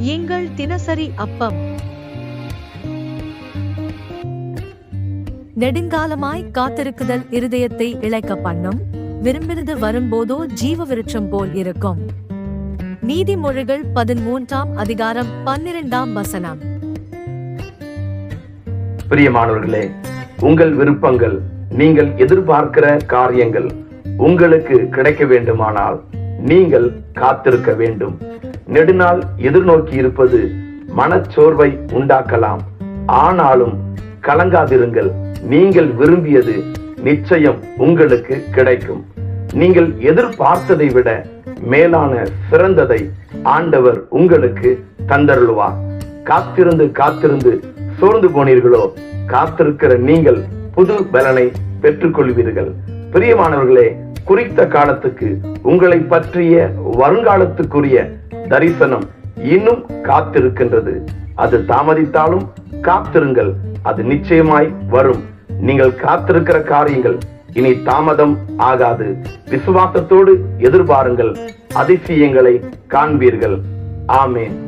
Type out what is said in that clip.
எங்கள் தினசரி அப்பம். நெடுங்காலமாய் காத்திருக்குதல் இருதயத்தை இழைக்க பண்ணும். விரும்பினது வரும்போதோ ஜீவ விருட்சம் போல் இருக்கும். நீதிமொழிகள் பதிமூன்றாம் அதிகாரம் பன்னிரெண்டாம் வசனம். பிரியமானவர்களே உங்கள் விருப்பங்கள் நீங்கள் எதிர்பார்க்கிற காரியங்கள் உங்களுக்கு கிடைக்க வேண்டுமானால் நீங்கள் காத்திருக்க வேண்டும். நெடுநாள் எதிர்நோக்கி இருப்பது மனச்சோர்வை உண்டாக்கலாம். ஆனாலும் கலங்காதிருங்கள். நீங்கள் விரும்பியது நிச்சயம் உங்களுக்கு கிடைக்கும். நீங்கள் எதிர்பார்த்ததை விட மேலான சிறந்ததை ஆண்டவர் உங்களுக்கு தந்தருள்வார். காத்திருந்து காத்திருந்து சோர்ந்து போனீர்களோ காத்திருக்கிற நீங்கள் புது பலனை பெற்றுக்கொள்வீர்கள். பிரியமானவர்களே குறித்த காலத்துக்கு உங்களை பற்றிய வருங்காலத்துக்குரிய தரிசனம் இன்னும் காத்திருக்கின்றது. அது தாமதித்தாலும் காத்திருங்கள் அது நிச்சயமாய் வரும். நீங்கள் காத்திருக்கிற காரியங்கள் இனி தாமதம் ஆகாது. விசுவாசத்தோடு எதிர்பாருங்கள் அதிசயங்களை காண்பீர்கள். ஆமேன்.